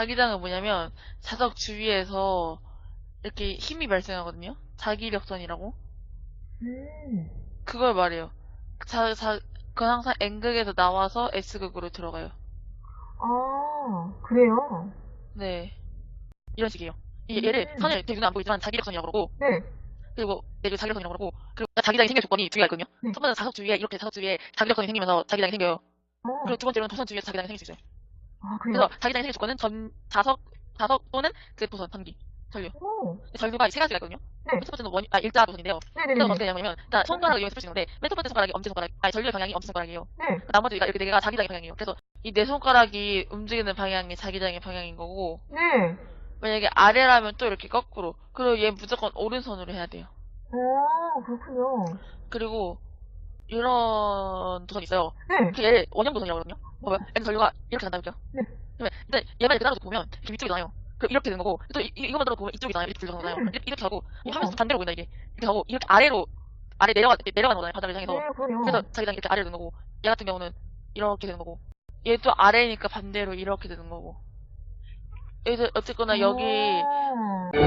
자기장은 뭐냐면 자석 주위에서 이렇게 힘이 발생하거든요. 자기력선이라고. 음. 그걸 말해요. 자, 자, 그건 항상 N극에서 나와서 S극으로 들어가요. 아, 그래요? 네. 이런 식이에요. 이게 얘를 음. 선을 눈에 안 보이지만 자기력선이라고 그러고 네. 그리고 내가 자기력선이라고 그러고 그리고 자기장이 생길 조건이 두 개가 있거든요. 네. 첫 번째는 자석 주위에 이렇게 자석 주위에 자기력선이 생기면서 자기장이 생겨요. 어. 그리고 두 번째로는 도선 주위에 자기장이 생길 수 있어요. 아, 그래요? 그래서 자기장이 생길 조건은 전 자석 자석 또는 그 도선 전기 전류. 오. 전류가 세 가지가 있거든요. 네. 첫 번째는 원, 아, 일자 도선인데요. 네네네. 그래서 어떻게 되냐면, 일단 손가락을 이용해서 풀수 있는데, 맨 첫 번째 손가락이 엄지손가락, 아니, 전류의 방향이 엄지손가락이에요. 네. 나머지가 이렇게 네 개가 자기장의 방향이에요. 그래서 이 네 손가락이 움직이는 방향이 자기장의 방향인 거고, 네. 만약에 아래라면 또 이렇게 거꾸로. 그리고 얘 무조건 오른손으로 해야 돼요. 오, 그렇군요. 그리고, 이런 도선이 있어요. 네. 그 얘를 원형 도선이라고 하거든요. 봐봐요. 얘는 전류가 이렇게 간다, 볼게요. 네. 그러면, 일단 얘만 이렇게 따라서 보면, 이렇게 위쪽이 나요. 그럼 이렇게 되는 거고, 또 이, 이것만 들어 보면 이쪽이 나요. 이렇게 나요. 음. 이렇게, 이렇게 하고, 이 어. 하면서 반대로 보인다, 이게. 이렇게 하고, 이렇게 아래로, 아래 내려가, 내려가는 거잖아요. 바닥을 향해서. 네, 그럼요. 그래서 자기장이 이렇게 아래로 되는 거고 얘 같은 경우는 이렇게 되는 거고 얘 또 아래니까 반대로 이렇게 되는 거고 그래서 어쨌거나 여기 오.